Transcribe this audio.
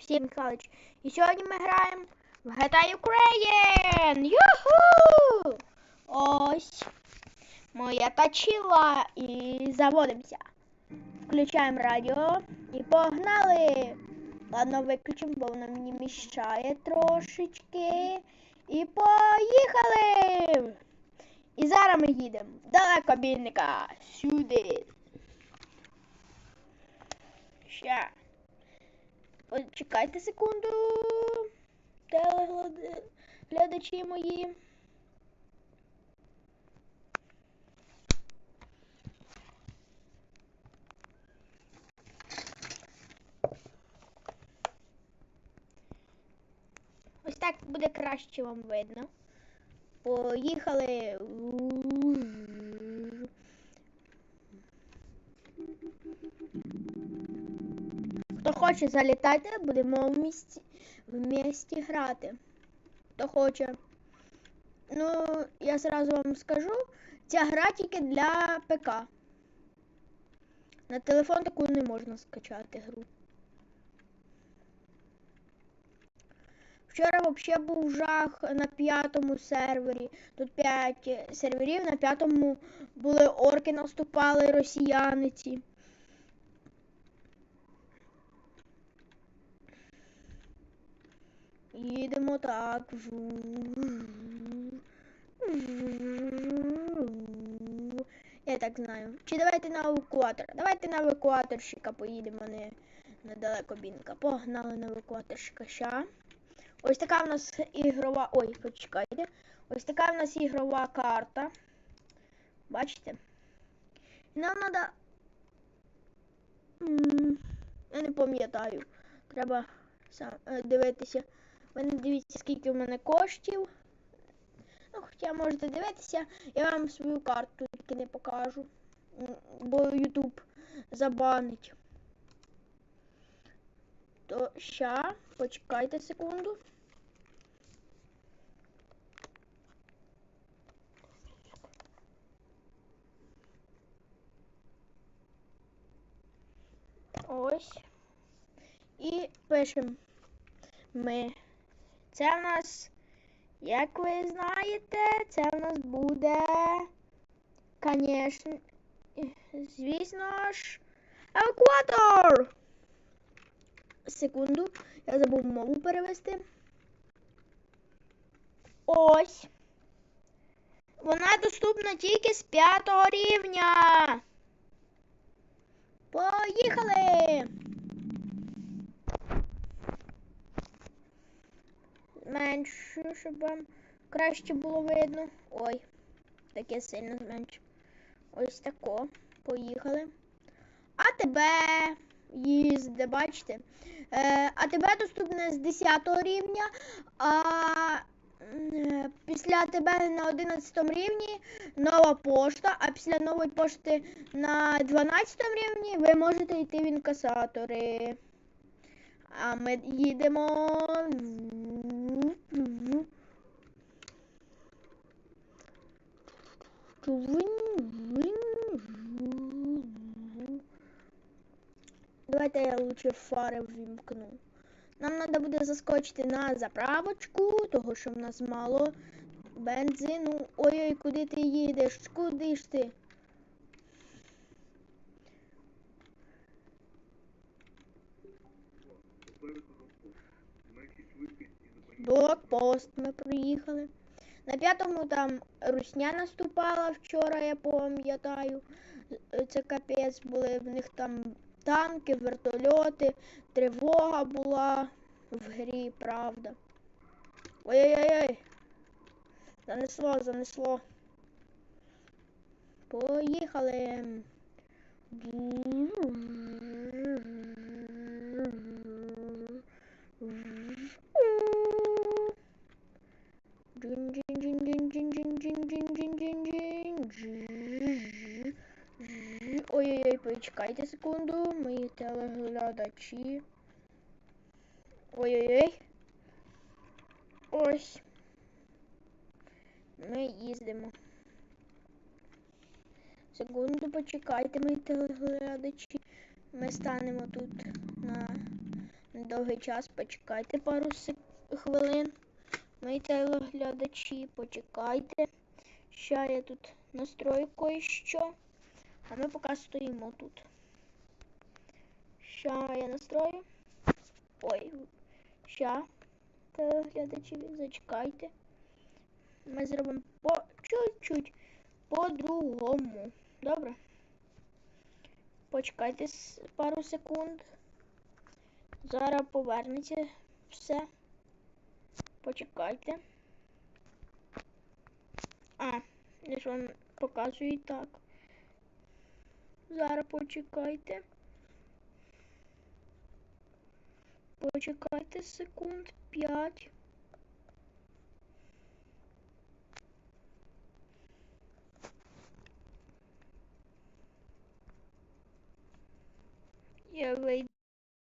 Всім Михайлович. І сьогодні ми граємо в GTA Ukraine! Юху! Ось моя тачила і заводимося. Включаємо радіо і погнали! Ладно, виключимо, бо воно мені мішає трошечки. І поїхали! І зараз ми їдемо в далекобійника сюди. Ща. Почекайте секунду. Телеглядачі мої. Ось так буде краще вам видно. Поїхали. Хто хоче залітайте, будемо в місті, в місті грати. Хто хоче. Ну, я зразу вам скажу, ця гра тільки для ПК. На телефон таку не можна скачати гру. Вчора взагалі був жах на п'ятому сервері. Тут п'ять серверів, на п'ятому були орки наступали, росіяни Їдемо так. Я так знаю. Чи давайте на евакуатор? Давайте на евакуаторщика поїдемо, не на далекобінка. Погнали на евакуаторщика. Ща. Ось така в нас ігрова. Ой, почекайте. Ось така в нас ігрова карта. Бачите? Нам треба. Я не пам'ятаю. Треба сам е, дивитися. Ви не дивіться, скільки в мене коштів. Ну, хоча можете дивитися, я вам свою карту тільки не покажу. Бо YouTube забанить. То ща, почекайте секунду. Ось. І пишемо ми. Це в нас, як ви знаєте, це в нас буде, звісно, звісно ж, евакуатор. Секунду, я забув мову перевести. Ось. Вона доступна тільки з п'ятого рівня. Поїхали! Зменшу, щоб вам краще було видно. Ой, таке сильно зменшу. Ось тако. Поїхали. А тебе їзде, бачите? Е, а тебе доступне з 10 рівня, а е, після тебе на 11 рівні нова пошта, а після нової пошти на 12 рівні ви можете йти в інкасатори. А ми їдемо. Давайте я лучше фари ввімкну. Нам треба буде заскочити на заправочку, того що в нас мало бензину. Ой-ой, куди ти їдеш? Куди ж ти? Блокпост ми приїхали. На п'ятому там русня наступала вчора, я пам'ятаю. Це капець були в них там танки, вертольоти, тривога була в грі, правда. Ой-ой-ой. Занесло, занесло. Поїхали. Ой-ой-ой, почекайте секунду, мої телеглядачі. Ой-ой-ой. Ось. Ми їздимо. Секунду, почекайте, мої телеглядачі. Ми станемо тут на довгий час. Почекайте пару хвилин. Мої телеглядачі, почекайте. Ща я тут настрою кое-що. А ми поки стоїмо тут. Ща я настрою. Ой, ща. Телеглядачі, зачекайте. Ми зробимо по чуть-чуть по-другому. Добре? Почекайте пару секунд. Зараз повернеться все. Почекайте. А, я ж вам показую так. Зараз почекайте. Почекайте секунд 5. Я вийду